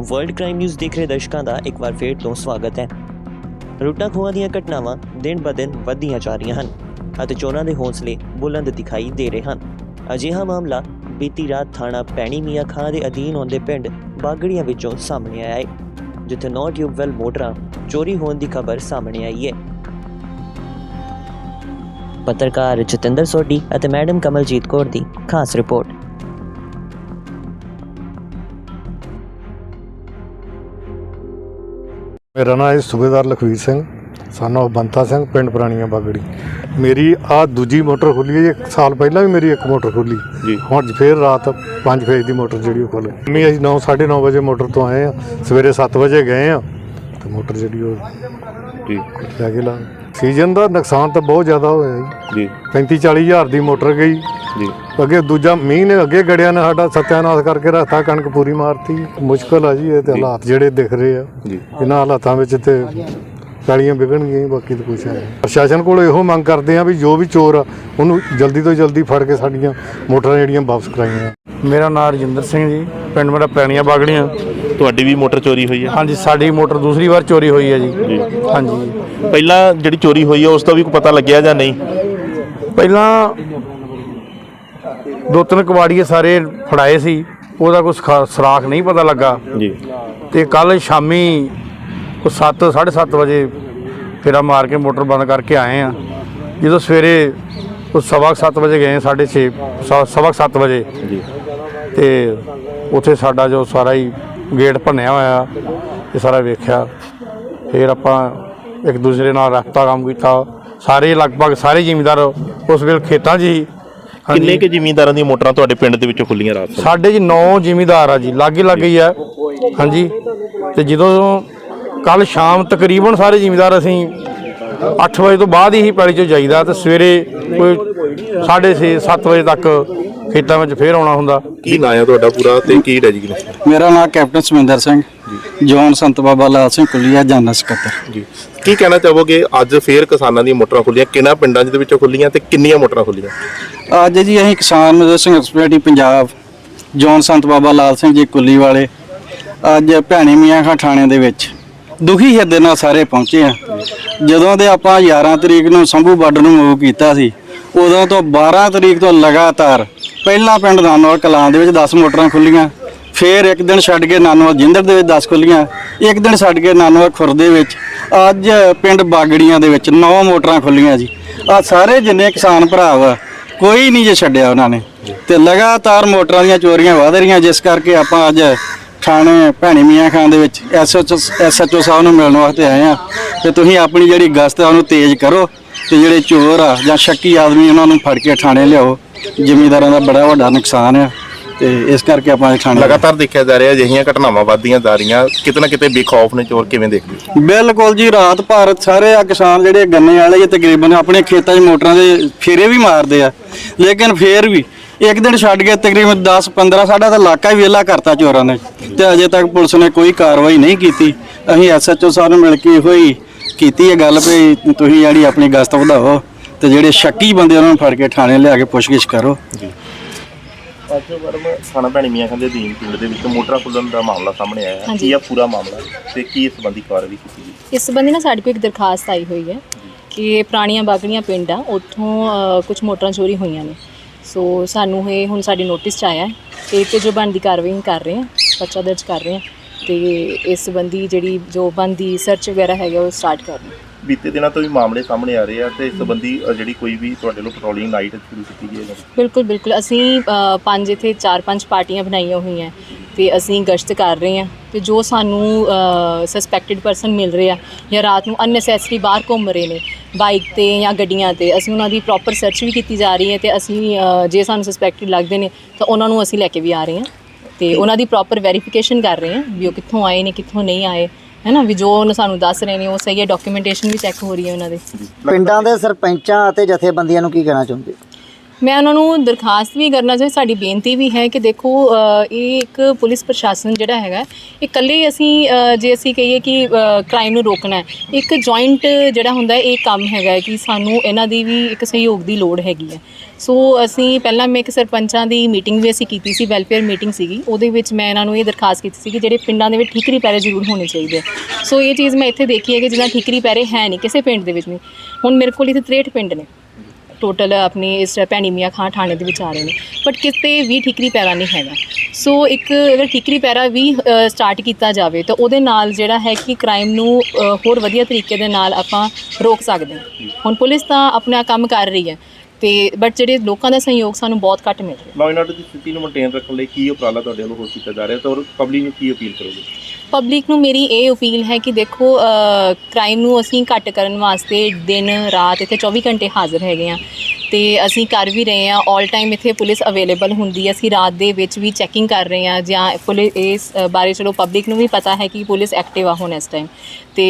World crime news ਦੇਖ ਰਹੇ ਦਰਸ਼ਕਾਂ ਦਾ ਇੱਕ ਵਾਰ ਫੇਰ ਤੋਂ ਸਵਾਗਤ ਹੈ। ਲੁੱਟਾਂ ਖੋਹਾਂ ਦੀਆਂ ਘਟਨਾਵਾਂ ਦਿਨ ਬ ਦਿਨ ਵੱਧਦੀਆਂ ਜਾ ਰਹੀਆਂ ਹਨ ਅਤੇ ਚੋਰਾਂ ਦੇ ਹੌਸਲੇ ਬੁਲੰਦ ਦਿਖਾਈ ਦੇ ਰਹੇ ਹਨ। ਅਜਿਹਾ ਮਾਮਲਾ ਬੀਤੀ ਰਾਤ ਥਾਣਾ ਪੈਣੀ ਮੀਆਂ ਖਾਂ ਦੇ ਅਧੀਨ ਆਉਂਦੇ ਪਿੰਡ ਬਾਗੜੀਆਂ ਵਿੱਚੋਂ ਸਾਹਮਣੇ ਆਇਆ ਹੈ, ਜਿੱਥੇ ਨੌ ਟਿਊਬਵੈਲ ਮੋਟਰਾਂ ਚੋਰੀ ਹੋਣ ਦੀ ਖਬਰ ਸਾਹਮਣੇ ਆਈ ਹੈ। ਪੱਤਰਕਾਰ ਜਤਿੰਦਰ ਸੋਢੀ ਅਤੇ ਮੈਡਮ ਕਮਲਜੀਤ ਕੌਰ ਦੀ ਖਾਸ ਰਿਪੋਰਟ। ਮੇਰਾ ਨਾਮ ਹੈ ਸੂਬੇਦਾਰ ਲਖਵੀਰ ਸਿੰਘ ਸਾਨੋ ਬੰਤਾ ਸਿੰਘ ਪਿੰਡ ਪੁਰਾਣੀਆਂ ਬਾਗੜੀ। ਮੇਰੀ ਆ ਦੂਜੀ ਮੋਟਰ ਖੁੱਲੀ ਹੈ ਜੀ। ਇੱਕ ਸਾਲ ਪਹਿਲਾਂ ਵੀ ਮੇਰੀ ਇੱਕ ਮੋਟਰ ਖੁੱਲੀ। ਜੀ। ਹੁਣ ਫੇਰ ਰਾਤ 5 ਫੇਜ਼ ਦੀ ਮੋਟਰ ਜਿਹੜੀ ਉਹ ਖੁੱਲ ਗਈ। ਮੈਂ ਅਸੀਂ 9 9:30 ਵਜੇ ਮੋਟਰ ਤੋਂ ਆਏ ਆ ਸਵੇਰੇ 7 ਵਜੇ ਗਏ ਆ ਤੇ ਮੋਟਰ ਜਿਹੜੀ ਉਹ ਜੀ। ਲੈ ਕੇ ਲਾ ਸੀਜ਼ਨ ਦਾ ਨੁਕਸਾਨ ਤਾਂ ਬਹੁਤ ਜ਼ਿਆਦਾ ਹੋਇਆ ਜੀ। ਜੀ। 35 40 ਹਜ਼ਾਰ ਦੀ ਮੋਟਰ ਗਈ। ਜੀ। ਅੱਗੇ ਦੂਜਾ ਮੀਂਹ ਨੇ ਅੱਗੇ ਗੜਿਆ ਨੇ ਸਾਡਾ ਸਤਿਆਨਾਸ਼ ਕਰਕੇ ਰੱਖਤਾ ਕਣਕ ਪੂਰੀ ਮਾਰਤੀ। ਮੁਸ਼ਕਲ ਆ ਜੀ ਇਹ ਤੇ ਹਾਲਾਤ ਜਿਹੜੇ ਦਿਖ ਰਹੇ ਆ। ਜੀ। ਇਹਨਾਂ ਹਾਲਾਤਾਂ ਵਿੱਚ ਤੇ ਪੈਲੀਆਂ ਵਿਗਣਗੀਆਂ ਬਾਕੀ ਤਾਂ ਕੁਛ ਹੈ ਨਹੀਂ। ਪ੍ਰਸ਼ਾਸਨ ਕੋਲ ਇਹੋ ਮੰਗ ਕਰਦੇ ਆ ਵੀ ਜੋ ਵੀ ਚੋਰ ਆ ਉਹਨੂੰ ਜਲਦੀ ਤੋਂ ਜਲਦੀ ਫੜ ਕੇ ਸਾਡੀਆਂ ਮੋਟਰਾਂ ਜਿਹੜੀਆਂ ਵਾਪਸ ਕਰਾਈਆਂ। ਮੇਰਾ ਨਾਮ ਰਜਿੰਦਰ ਸਿੰਘ ਜੀ ਪਿੰਡ ਮੇਰਾ ਪੈਣੀਆਂ ਬਾਗੜੀਆਂ। ਤੁਹਾਡੀ ਵੀ ਮੋਟਰ ਚੋਰੀ ਹੋਈ ਹੈ? ਹਾਂਜੀ ਸਾਡੀ ਮੋਟਰ ਦੂਸਰੀ ਵਾਰ ਚੋਰੀ ਹੋਈ ਹੈ ਜੀ। ਹਾਂਜੀ। ਪਹਿਲਾਂ ਜਿਹੜੀ ਚੋਰੀ ਹੋਈ ਹੈ ਉਸ ਤੋਂ ਵੀ ਕੋਈ ਪਤਾ ਲੱਗਿਆ ਜਾਂ ਨਹੀਂ? ਪਹਿਲਾਂ ਦੋ ਤਿੰਨ ਕਬਾੜੀਏ ਸਾਰੇ ਫੜਾਏ ਸੀ ਉਹਦਾ ਕੋਈ ਸੁਰਾਖ ਨਹੀਂ ਪਤਾ ਲੱਗਾ। ਜੀ। ਤੇ ਕੱਲ ਸ਼ਾਮੀ ਕੋ 7 7:30 ਵਜੇ ਫੇਰਾ ਮਾਰ ਕੇ ਮੋਟਰ ਬੰਦ ਕਰਕੇ ਆਏ ਆ। ਜਦੋਂ ਸਵੇਰੇ ਉਹ ਸਵਾ 7 ਵਜੇ ਗਏ 6:30 ਸਵਾ 7 ਵਜੇ। ਜੀ। ਤੇ ਉੱਥੇ ਸਾਡਾ ਜੋ ਸਾਰਾ ਹੀ ਗੇਟ ਭੰਨਿਆ ਹੋਇਆ ਇਹ ਸਾਰਾ ਵੇਖਿਆ। ਫਿਰ ਆਪਾਂ ਇੱਕ ਦੂਸਰੇ ਨਾਲ ਰਫਤਾ ਕੰਮ ਕੀਤਾ। ਸਾਰੇ ਲਗਭਗ ਸਾਰੇ ਜ਼ਿਮੀਂਦਾਰ ਉਸ ਵੇਲੇ ਖੇਤਾਂ 'ਚ ਹੀ। ਕਿੰਨੇ ਕੇ ਜ਼ਿਮੀਂਦਾਰਾਂ ਦੀਆਂ ਮੋਟਰਾਂ ਤੁਹਾਡੇ ਪਿੰਡ ਦੇ ਵਿੱਚੋਂ ਖੁੱਲੀਆਂ ਰਾਤ ਸਾਡੇ ਜੀ 9 ਜ਼ਿਮੀਂਦਾਰ ਆ ਜੀ ਲਾਗੇ ਲਾਗੇ ਹੀ ਆ। ਹਾਂਜੀ। ਤੇ ਜਦੋਂ ਕੱਲ ਸ਼ਾਮ ਤਕਰੀਬਨ ਸਾਰੇ ਜ਼ਿਮੀਂਦਾਰ ਅਸੀਂ 8 ਵਜੇ ਤੋਂ ਬਾਅਦ ਹੀ ਪੈਲੀ 'ਚੋਂ ਜਾਈਦਾ ਤੇ ਸਵੇਰੇ ਕੋਈ 6:30 7 ਵਜੇ ਤੱਕ ਖੇਤਾਂ ਵਿੱਚ ਫੇਰ ਆਉਣਾ ਹੁੰਦਾ। ਕੀ ਨਾਂ ਹੈ ਤੁਹਾਡਾ ਪੂਰਾ ਤੇ ਕੀ ਡੈਜੀਗਨੇਸ਼ਨ ਮੇਰਾ ਨਾਮ ਕੈਪਟਨ ਸਮਿੰਦਰ ਸਿੰਘ ਜੋਨ ਸੰਤ ਬਾਬਾ ਲਾਲ ਸਿੰਘ ਕੁਲੀਆ ਜਨਰਲ ਸਕੱਤਰ। ਜੀ। ਕੀ ਕਹਿਣਾ ਚਾਹੋਗੇ? ਅੱਜ ਫੇਰ ਕਿਸਾਨਾਂ ਦੀਆਂ ਮੋਟਰਾਂ ਖੁੱਲੀਆਂ ਕਿਹਨਾਂ ਪਿੰਡਾਂ ਦੇ ਵਿੱਚੋਂ ਖੁੱਲੀਆਂ ਤੇ ਕਿੰਨੀਆਂ ਮੋਟਰਾਂ ਖੁੱਲੀਆਂ ਅੱਜ ਜੀ ਅਸੀਂ ਕਿਸਾਨ ਮਜ਼ਦੂਰ ਸੰਘਰਸ਼ ਕਮੇਟੀ ਪੰਜਾਬ ਜੋਨ ਸੰਤ ਬਾਬਾ ਲਾਲ ਸਿੰਘ ਜੀ ਕੁੱਲੀ ਵਾਲੇ ਅੱਜ ਭੈਣੀ ਮੀਆਂ ਖਾਂ ਥਾਣੇ ਦੇ ਵਿੱਚ। ਦੁਖੀ ਹਿਰਦੇ ਨਾਲ ਸਾਰੇ ਪਹੁੰਚੇ ਆ। ਜਦੋਂ ਦੇ ਆਪਾਂ 11 ਤਰੀਕ ਨੂੰ ਸੰਭੂ ਬਾਰਡਰ ਨੂੰ ਮੂਵ ਕੀਤਾ ਸੀ, ਉਦੋਂ ਤੋਂ 12 ਤਰੀਕ ਤੋਂ ਲਗਾਤਾਰ ਪਹਿਲਾ ਪਿੰਡ ਨਾਨੋਲ ਕਲਾਂ ਦੇ ਵਿੱਚ 10 ਮੋਟਰਾਂ ਖੁੱਲੀਆਂ, ਫਿਰ ਇੱਕ ਦਿਨ ਛੱਡ ਕੇ ਨਾਨੋਲ ਜਿੰਦਰ ਦੇ ਵਿੱਚ 10 ਖੁੱਲੀਆਂ, ਇੱਕ ਦਿਨ ਛੱਡ ਕੇ ਨਾਨੋਲ ਖੁਰ ਦੇ ਵਿੱਚ ਅੱਜ ਪਿੰਡ ਬਾਗੜੀਆਂ ਦੇ ਵਿੱਚ 9 ਮੋਟਰਾਂ ਖੁੱਲੀਆਂ ਜੀ। ਆ ਸਾਰੇ ਜਿੰਨੇ ਕਿਸਾਨ ਭਰਾ ਵਾ, ਕੋਈ ਨਹੀਂ ਜੇ ਛੱਡਿਆ ਉਹਨਾਂ ਨੇ। ਤੇ ਲਗਾਤਾਰ ਮੋਟਰਾਂ ਦੀਆਂ ਚੋਰੀਆਂ ਵਧ ਰਹੀਆਂ, ਜਿਸ ਕਰਕੇ ਆਪਾਂ ਅੱਜ ਥਾਣੇ ਭੈਣੀ ਮੀਆਂ ਖਾਨ ਦੇ ਵਿੱਚ ਐਸਐਚਓ ਐਸਐਚਓ ਸਾਹਿਬ ਨੂੰ ਮਿਲਣ ਵਾਸਤੇ ਆਏ ਆ ਤੇ ਤੁਸੀਂ ਆਪਣੀ ਜਿਹੜੀ ਗਸ਼ਤ ਆ ਉਹਨੂੰ ਤੇਜ਼ ਕਰੋ ਤੇ ਜਿਹੜੇ ਚੋਰ ਆ ਜਾਂ ਸ਼ੱਕੀ ਆਦਮੀ ਉਹਨਾਂ ਨੂੰ ਫੜ ਕੇ ਥਾਣੇ ਲਿਆਓ। ਜ਼ਿਮੀਂਦਾਰਾਂ ਦਾ ਬੜਾ ਵੱਡਾ ਨੁਕਸਾਨ ਆ ਤੇ ਇਸ ਕਰਕੇ ਆਪਾਂ ਥਾਣੇ ਲਗਾਤਾਰ ਦੇਖਿਆ ਜਾ ਰਿਹਾ ਅਜਿਹੀਆਂ ਘਟਨਾਵਾਂ ਵੱਧਦੀਆਂ ਜਾ ਰਹੀਆਂ। ਕਿਤੇ ਨਾ ਕਿਤੇ ਬੇਖੌਫ ਨੇ ਚੋਰ ਕਿਵੇਂ ਦੇਖਦੇ? ਬਿਲਕੁਲ ਜੀ ਰਾਤ ਭਾਰਤ ਸਾਰੇ ਆ ਕਿਸਾਨ ਜਿਹੜੇ ਗੰਨੇ ਵਾਲੇ ਤਕਰੀਬਨ ਆਪਣੇ ਖੇਤਾਂ 'ਚ ਮੋਟਰਾਂ ਦੇ ਫੇਰੇ ਵੀ ਮਾਰਦੇ ਆ। ਲੇਕਿਨ ਫੇਰ ਵੀ ਇੱਕ ਦਿਨ ਛੱਡ ਕੇ ਤਕਰੀਬਨ 10 15 ਸਾਡਾ ਤਾਂ ਇਲਾਕਾ ਹੀ ਵਿਹਲਾ ਕਰਤਾ ਚੋਰਾਂ ਨੇ। ਤੇ ਅਜੇ ਤੱਕ ਪੁਲਿਸ ਨੇ ਕੋਈ ਕਾਰਵਾਈ ਨਹੀਂ ਕੀਤੀ। ਅਸੀਂ ਐਸਐਚਓ ਸਾਹਿਬ ਨੂੰ ਮਿਲ ਕੇ ਇਹੋ ਹੀ ਕੀਤੀ ਹੈ ਗੱਲ ਵੀ ਤੁਸੀਂ ਜਿਹੜੀ ਆਪਣੀ ਗਸ਼ਤ ਵਧਾਓ ਤੇ ਜਿਹੜੇ ਸ਼ੱਕੀ ਬੰਦੇ ਉਹਨਾਂ ਨੂੰ ਫੜ ਕੇ ਥਾਣੇ ਲਿਆ ਕੇ ਪੁੱਛਗਿੱਛ ਕਰੋ। ਅੱਜ ਵਰਮ ਥਾਣਾ ਭੈਣੀ ਮੀਆਂ ਖਾਂ ਦੇ ਅਧੀਨ ਪਿੰਡ ਦੇ ਵਿੱਚ ਮੋਟਰਾਂ ਖੁੱਲਣ ਦਾ ਮਾਮਲਾ ਸਾਹਮਣੇ ਆਇਆ ਹੈ। ਕੀ ਆ ਪੂਰਾ ਮਾਮਲਾ ਤੇ ਕੀ ਇਸ ਸੰਬੰਧੀ ਕਾਰਵਾਈ ਕੀਤੀ ਗਈ? ਇਸ ਸੰਬੰਧੀ ਨਾ ਸਾਡੇ ਕੋਲ ਇੱਕ ਦਰਖਾਸਤ ਆਈ ਹੋਈ ਹੈ ਕਿ ਪੁਰਾਣੀਆਂ ਬਾਗੜੀਆਂ ਪਿੰਡ ਆ ਉੱਥੋਂ ਕੁਝ ਮੋਟਰਾਂ ਚੋਰੀ ਹੋਈਆਂ ਨੇ। ਸੋ ਸਾਨੂੰ ਇਹ ਹੁਣ ਸਾਡੀ ਨੋਟਿਸ 'ਚ ਆਇਆ ਹੈ ਤੇ ਇਹ ਤੇ ਜੋ ਬਣਦੀ ਕਾਰਵਾਈ ਕਰ ਰਹੇ ਹਾਂ ਪਰਚਾ ਦਰਜ ਕਰ ਰਹੇ ਹਾਂ ਤੇ ਇਸ ਸੰਬੰਧੀ ਜਿਹੜੀ ਜੋ ਬਣਦੀ ਸਰਚ ਵਗੈਰਾ ਹੈਗਾ ਉਹ ਸਟਾਰਟ ਕਰ ਰਹੇ ਹਾਂ। ਬੀਤੇ ਦਿਨਾਂ ਤੋਂ ਵੀ ਮਾਮਲੇ ਸਾਹਮਣੇ ਆ ਰਹੇ ਆ ਤੇ ਇਸ ਸੰਬੰਧੀ ਅ, ਜਿਹੜੀ ਕੋਈ ਵੀ ਤੁਹਾਡੇ ਵੱਲੋਂ ਪੈਟਰੋਲਿੰਗ ਨਾਈਟ ਸ਼ੁਰੂ ਕੀਤੀ ਗਈ ਹੈ ਬਿਲਕੁਲ ਬਿਲਕੁਲ। ਅਸੀਂ ਅ, ਪੰਜ ਇੱਥੇ ਚਾਰ ਪੰਜ ਪਾਰਟੀਆਂ ਬਣਾਈਆਂ ਹੋਈਆਂ ਤੇ ਅਸੀਂ ਗਸ਼ਤ ਕਰ ਰਹੇ ਹਾਂ ਤੇ ਜੋ ਸਾਨੂੰ ਸਸਪੈਕਟਡ ਪਰਸਨ ਮਿਲ ਰਹੇ ਆ ਜਾਂ ਰਾਤ ਨੂੰ ਅਨਨੈਸੈਸਰੀ ਬਾਹਰ ਘੁੰਮ ਰਹੇ ਨੇ ਬਾਈਕ ਤੇ ਜਾਂ ਗੱਡੀਆਂ ਤੇ ਅਸੀਂ ਉਹਨਾਂ ਦੀ ਪ੍ਰੋਪਰ ਸਰਚ ਵੀ ਕੀਤੀ ਜਾ ਰਹੀ ਹੈ ਤੇ ਅਸੀਂ ਅ, ਜੇ ਸਾਨੂੰ ਸਸਪੈਕਟਡ ਲੱਗਦੇ ਨੇ ਤਾਂ ਉਹਨਾਂ ਨੂੰ ਅਸੀਂ ਲੈ ਕੇ ਵੀ ਆ ਰਹੇ ਹਾਂ ਤੇ ਉਹਨਾਂ ਦੀ ਪ੍ਰੋਪਰ ਵੈਰੀਫਿਕੇਸ਼ਨ ਕਰ ਰਹੇ ਹਾਂ ਵੀ ਉਹ ਕਿੱਥੋਂ ਆਏ ਨੇ ਕਿੱਥੋਂ ਨਹੀਂ ਆਏ ਹੈ ਨਾ? ਵੀ ਜੋ ਉਹ ਸਾਨੂੰ ਦੱਸ ਰਹੇ ਨੇ ਉਹ ਸਹੀ ਹੈ ਡਾਕੂਮੈਂਟੇਸ਼ਨ ਵੀ ਚੈੱਕ ਹੋ ਰਹੀ ਹੈ ਉਹਨਾਂ ਦੇ। ਪਿੰਡਾਂ ਦੇ ਸਰਪੰਚਾਂ ਅਤੇ ਜਥੇਬੰਦੀਆਂ ਨੂੰ ਕੀ ਕਹਿਣਾ ਚਾਹੁੰਦੇ ਮੈਂ ਉਹਨਾਂ ਨੂੰ ਦਰਖਾਸਤ ਵੀ ਕਰਨਾ ਚਾਹੁੰਦੀ ਸਾਡੀ ਬੇਨਤੀ ਵੀ ਹੈ ਕਿ ਦੇਖੋ ਇਹ ਇੱਕ ਪੁਲਿਸ ਪ੍ਰਸ਼ਾਸਨ ਜਿਹੜਾ ਹੈਗਾ ਇਹ ਇਕੱਲੇ ਅਸੀਂ ਜੇ ਅਸੀਂ ਕਹੀਏ ਕਿ ਕ੍ਰਾਈਮ ਨੂੰ ਰੋਕਣਾ ਹੈ, ਇੱਕ ਜੁਆਇੰਟ ਜਿਹੜਾ ਹੁੰਦਾ ਇਹ ਕੰਮ ਹੈਗਾ ਕਿ ਸਾਨੂੰ ਇਹਨਾਂ ਦੀ ਵੀ ਇੱਕ ਸਹਿਯੋਗ ਦੀ ਲੋੜ ਹੈਗੀ ਹੈ। ਸੋ ਅਸੀਂ ਪਹਿਲਾਂ ਮੈਂ ਇੱਕ ਸਰਪੰਚਾਂ ਦੀ ਮੀਟਿੰਗ ਵੀ ਅਸੀਂ ਕੀਤੀ ਸੀ ਵੈਲਫੇਅਰ ਮੀਟਿੰਗ ਸੀਗੀ, ਉਹਦੇ ਵਿੱਚ ਮੈਂ ਇਹਨਾਂ ਨੂੰ ਇਹ ਦਰਖਾਸਤ ਕੀਤੀ ਸੀ ਕਿ ਜਿਹੜੇ ਪਿੰਡਾਂ ਦੇ ਵਿੱਚ ਠੀਕਰੀ ਪੈਰੇ ਜ਼ਰੂਰ ਹੋਣੇ ਚਾਹੀਦੇ ਆ। ਸੋ ਇਹ ਚੀਜ਼ ਮੈਂ ਇੱਥੇ ਦੇਖੀ ਹੈ ਕਿ ਜਿੱਦਾਂ ਠੀਕਰੀ ਪੈਰੇ ਹੈ ਨਹੀਂ ਕਿਸੇ ਪਿੰਡ ਦੇ ਵਿੱਚ ਨਹੀਂ ਹੁਣ ਮੇਰੇ ਕੋਲ ਇੱਥੇ 63 ਪਿੰਡ ਨੇ। ਟੋਟਲ ਆਪਣੀ ਇਸ ਭੈਣੀ ਮੀਆਂ ਖਾਂ ਥਾਣੇ ਦੇ ਵਿੱਚ ਆ ਰਹੇ ਨੇ। ਬਟ ਕਿਤੇ ਵੀ ਠੀਕਰੀ ਪੈਰਾ ਨਹੀਂ ਹੈਗਾ। ਸੋ ਇੱਕ ਅਗਰ ਠੀਕਰੀ ਪੈਰਾ ਵੀ ਸਟਾਰਟ ਕੀਤਾ ਜਾਵੇ ਤਾਂ ਉਹਦੇ ਨਾਲ ਜਿਹੜਾ ਹੈ ਕਿ ਕ੍ਰਾਈਮ ਨੂੰ ਅ, ਹੋਰ ਵਧੀਆ ਤਰੀਕੇ ਦੇ ਨਾਲ ਆਪਾਂ ਰੋਕ ਸਕਦੇ ਹਾਂ। ਹੁਣ ਪੁਲਿਸ ਤਾਂ ਆਪਣਾ ਕੰਮ ਕਰ ਰਹੀ ਹੈ ਤੇ ਬਟ ਜਿਹੜੇ ਲੋਕਾਂ ਦਾ ਸਹਿਯੋਗ ਸਾਨੂੰ ਬਹੁਤ ਘੱਟ ਮਿਲ ਰਿਹਾ। ਲਾਅ ਐਂਡ ਆਰਡਰ ਦੀ ਸਥਿਤੀ ਨੂੰ ਮੇਨਟੇਨ ਰੱਖਣ ਲਈ ਕੀ ਉਪਰਾਲਾ ਤੁਹਾਡੇ ਵੱਲੋਂ ਹੋਰ ਕੀਤਾ ਜਾ ਰਿਹਾ ਤੇ ਔਰ ਪਬਲਿਕ ਨੂੰ ਕੀ ਅਪੀਲ ਕਰੋਗੇ? ਪਬਲਿਕ ਨੂੰ ਮੇਰੀ ਇਹ ਅਪੀਲ ਹੈ ਕਿ ਦੇਖੋ ਕ੍ਰਾਈਮ ਨੂੰ ਅਸੀਂ ਘੱਟ ਕਰਨ ਵਾਸਤੇ ਦਿਨ, ਰਾਤ ਇੱਥੇ 24 ਘੰਟੇ ਹਾਜ਼ਰ ਹੈਗੇ ਆ ਤੇ ਅਸੀਂ ਕਰ ਵੀ ਰਹੇ ਹਾਂ। 올 ਟਾਈਮ ਇੱਥੇ ਪੁਲਿਸ ਅਵੇਲੇਬਲ ਹੁੰਦੀ ਹੈ। ਅਸੀਂ ਰਾਤ ਦੇ ਵਿੱਚ ਵੀ ਚੈਕਿੰਗ ਕਰ ਰਹੇ ਹਾਂ ਜਾਂ ਪੁਲਿਸ ਇਸ ਬਾਰੇ ਚਲੋ ਪਬਲਿਕ ਨੂੰ ਵੀ ਪਤਾ ਹੈ ਕਿ ਪੁਲਿਸ ਐਕਟਿਵ ਆ ਹੁਣ ਇਸ ਟਾਈਮ ਤੇ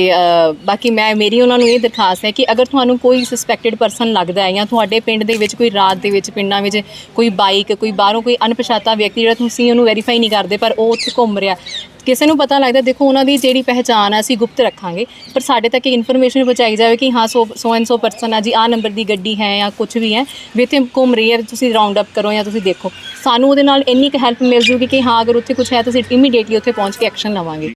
ਬਾਕੀ ਮੈਂ ਮੇਰੀ ਉਹਨਾਂ ਨੂੰ ਇਹ ਦਰਖਾਸਤ ਹੈ ਕਿ ਅਗਰ ਤੁਹਾਨੂੰ ਕੋਈ ਸਸਪੈਕਟਡ ਪਰਸਨ ਲੱਗਦਾ ਹੈ ਜਾਂ ਤੁਹਾਡੇ ਪਿੰਡ ਦੇ ਵਿੱਚ ਕੋਈ ਰਾਤ ਦੇ ਵਿੱਚ ਪਿੰਡਾਂ ਵਿੱਚ ਕੋਈ ਬਾਈਕ ਕੋਈ ਬਾਹਰੋਂ ਕੋਈ ਅਣਪਛਾਤਾ ਵਿਅਕਤੀ ਜਿਹੜਾ ਤੁਸੀਂ ਉਹਨੂੰ ਵੈਰੀਫਾਈ ਨਹੀਂ ਕਰਦੇ, ਪਰ ਉਹ ਉੱਥੇ ਘੁੰਮ ਰਿਹਾ। ਕਿਸੇ ਨੂੰ ਪਤਾ ਲੱਗਦਾ, ਦੇਖੋ ਉਹਨਾਂ ਦੀ ਜਿਹੜੀ ਪਹਿਚਾਣ ਆ, ਅਸੀਂ ਗੁਪਤ ਰੱਖਾਂਗੇ। ਪਰ ਸਾਡੇ ਤੱਕ ਇਹ ਇਨਫੋਰਮੇਸ਼ਨ ਪਹੁੰਚਾਈ ਜਾਵੇ ਕਿ ਹਾਂ, ਸੋ ਸੋ ਐਂਡ ਸੋ ਪਰਸਨ ਆ ਜੀ, ਆਹ ਨੰਬਰ ਦੀ ਗੱਡੀ ਹੈ ਜਾਂ ਕੁਝ ਵੀ ਹੈ ਵੀ ਇੱਥੇ ਘੁੰਮ ਰਹੀ ਹੈ, ਤੁਸੀਂ ਰਾਉਂਡ ਅਪ ਕਰੋ ਜਾਂ ਤੁਸੀਂ ਦੇਖੋ। ਸਾਨੂੰ ਉਹਦੇ ਨਾਲ ਇੰਨੀ ਕੁ ਹੈਲਪ ਮਿਲ ਜੂਗੀ ਕਿ ਹਾਂ, ਅਗਰ ਉੱਥੇ ਕੁਝ ਹੈ, ਤਾਂ ਅਸੀਂ ਇਮੀਡੀਏਟਲੀ ਉੱਥੇ ਪਹੁੰਚ ਕੇ ਐਕਸ਼ਨ ਲਵਾਂਗੇ।